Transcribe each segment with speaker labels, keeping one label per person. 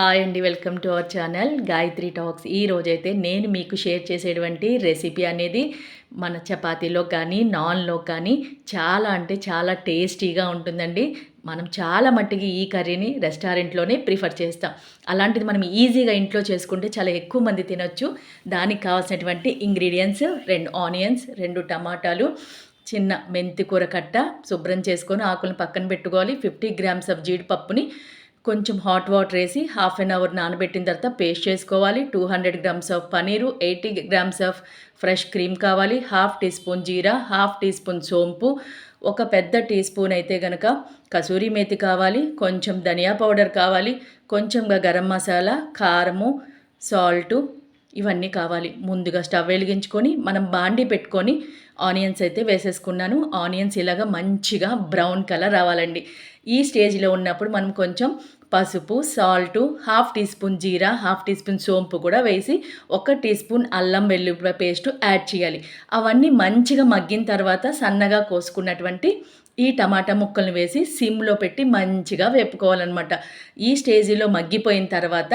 Speaker 1: Hi అండి welcome to our channel Gayatri talks. ఈ రోజైతే నేను మీకు షేర్ చేసేటువంటి రెసిపీ అనేది మన చపాతీలో కానీ నాన్లో కానీ చాలా అంటే చాలా టేస్టీగా ఉంటుందండి. మనం చాలా మట్టికి ఈ కర్రీని రెస్టారెంట్లోనే ప్రిఫర్ చేస్తాం. అలాంటిది మనం ఈజీగా ఇంట్లో చేసుకుంటే చాలా ఎక్కువ మంది తినొచ్చు. దానికి కావాల్సినటువంటి ఇంగ్రీడియంట్స్ రెండు ఆనియన్స్ రెండు టమాటాలు చిన్న మెంతి కూర కట్ట శుభ్రం చేసుకొని ఆకులను పక్కన పెట్టుకోవాలి. ఫిఫ్టీ గ్రామ్స్ ఆఫ్ జీడిపప్పుని కొంచెం హాట్ వాటర్ వేసి హాఫ్ అన్ అవర్ నానబెట్టిన తర్వాత పేస్ట్ చేసుకోవాలి. Two hundred grams of paneer eighty grams of fresh cream కావాలి. హాఫ్ టీ స్పూన్ జీరా హాఫ్ టీ స్పూన్ సోంపు ఒక పెద్ద టీ స్పూన్ అయితే కనుక కసూరి మేతి కావాలి. కొంచెం ధనియా పౌడర్ కావాలి. కొంచెంగా గరం మసాలా కారము సాల్టు ఇవన్నీ కావాలి. ముందుగా స్టవ్ వెలిగించుకొని మనం బాండి పెట్టుకొని ఆనియన్స్ అయితే వేసేసుకున్నాను. ఆనియన్స్ ఇలాగ మంచిగా బ్రౌన్ కలర్ రావాలండి. ఈ స్టేజ్లో ఉన్నప్పుడు మనం కొంచెం పసుపు సాల్టు హాఫ్ టీ స్పూన్ జీరా హాఫ్ టీ స్పూన్ సోంపు కూడా వేసి ఒక టీ స్పూన్ అల్లం వెల్లుల్లి పేస్ట్ యాడ్ చేయాలి. అవన్నీ మంచిగా మగ్గిన తర్వాత సన్నగా కోసుకున్నటువంటి ఈ టమాటా ముక్కలను వేసి సిమ్లో పెట్టి మంచిగా వేపుకోవాలన్నమాట. ఈ స్టేజీలో మగ్గిపోయిన తర్వాత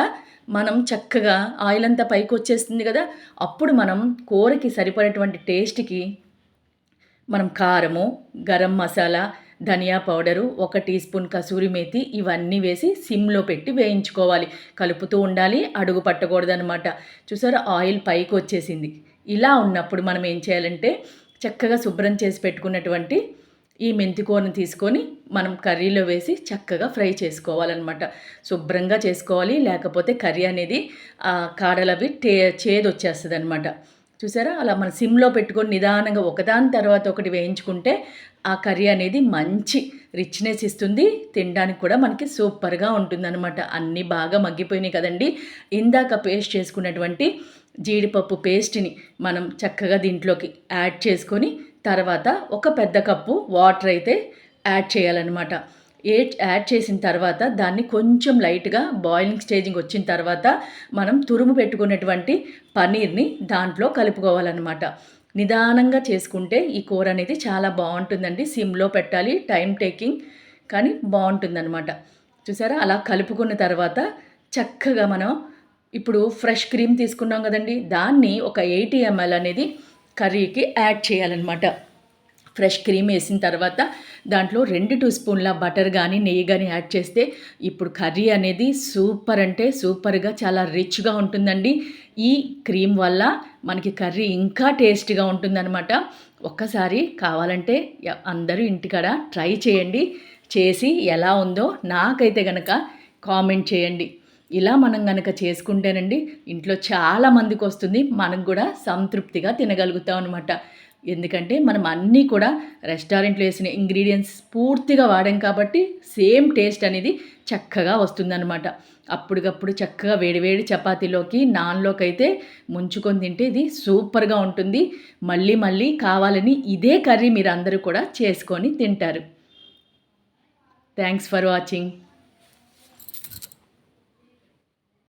Speaker 1: మనం చక్కగా ఆయిల్ అంతా పైకి వచ్చేస్తుంది కదా అప్పుడు మనం కూరకి సరిపడేటువంటి టేస్ట్కి మనం కారము గరం మసాలా ధనియా పౌడరు ఒక టీ స్పూన్ కసూరి మేతి ఇవన్నీ వేసి సిమ్లో పెట్టి వేయించుకోవాలి. కలుపుతూ ఉండాలి అడుగు పట్టకూడదనమాట చూసారా ఆయిల్ పైకి వచ్చేసింది. ఇలా ఉన్నప్పుడు మనం ఏం చేయాలంటే చక్కగా శుభ్రం చేసి పెట్టుకున్నటువంటి ఈ మెంతికూరను తీసుకొని మనం కర్రీలో వేసి చక్కగా ఫ్రై చేసుకోవాలన్నమాట. శుభ్రంగా చేసుకోవాలి లేకపోతే కర్రీ అనేది కాడలవి టే చేదు వచ్చేస్తుంది అనమాట చూసారా? అలా మన సిమ్లో పెట్టుకొని నిదానంగా ఒకదాని తర్వాత ఒకటి వేయించుకుంటే ఆ కర్రీ అనేది మంచి రిచ్నెస్ ఇస్తుంది. తినడానికి కూడా మనకి సూపర్గా ఉంటుందన్నమాట. అన్నీ బాగా మగ్గిపోయినాయి కదండి. ఇందాక పేస్ట్ చేసుకున్నటువంటి జీడిపప్పు పేస్ట్ని మనం చక్కగా దీంట్లోకి యాడ్ చేసుకొని తర్వాత ఒక పెద్ద కప్పు వాటర్ అయితే యాడ్ చేయాలన్నమాట. యాడ్ చేసిన తర్వాత దాన్ని కొంచెం లైట్గా బాయిలింగ్ స్టేజింగ్ వచ్చిన తర్వాత మనం తురుము పెట్టుకున్నటువంటి పన్నీర్ని దాంట్లో కలుపుకోవాలన్నమాట. నిదానంగా చేసుకుంటే ఈ కూర అనేది చాలా బాగుంటుందండి. సిమ్లో పెట్టాలి టైం టేకింగ్ కానీ బాగుంటుందన్నమాట. చూసారా? అలా కలుపుకున్న తర్వాత చక్కగా మనం ఇప్పుడు ఫ్రెష్ క్రీమ్ తీసుకున్నాం కదండి. దాన్ని ఒక ఎయిటీ ఎంఎల్ అనేది కర్రీకి యాడ్ చేయాలన్నమాట. ఫ్రెష్ క్రీమ్ వేసిన తర్వాత దాంట్లో రెండు టూ స్పూన్ల బటర్ కానీ నెయ్యి కానీ యాడ్ చేస్తే ఇప్పుడు కర్రీ అనేది సూపర్ అంటే సూపర్గా చాలా రిచ్గా ఉంటుందండి. ఈ క్రీమ్ వల్ల మనకి కర్రీ ఇంకా టేస్ట్గా ఉంటుందన్నమాట. ఒక్కసారి కావాలంటే అందరూ ఇంటికాడ ట్రై చేయండి. చేసి ఎలా ఉందో నాకైతే గనక కామెంట్ చేయండి. ఇలా మనం కనుక చేసుకుంటేనండి ఇంట్లో చాలా మందికి వస్తుంది. మనకు కూడా సంతృప్తిగా తినగలుగుతాం అనమాట ఎందుకంటే మనం అన్నీ కూడా రెస్టారెంట్లో వేసిన ఇంగ్రీడియంట్స్ పూర్తిగా వాడాం కాబట్టి సేమ్ టేస్ట్ అనేది చక్కగా వస్తుందన్నమాట. అప్పటికప్పుడు చక్కగా వేడివేడి చపాతీలోకి నాన్లోకి అయితే ముంచుకొని తింటే ఇది సూపర్గా ఉంటుంది. మళ్ళీ మళ్ళీ కావాలని ఇదే కర్రీ మీరు అందరూ కూడా చేసుకొని తింటారు. Thanks for watching.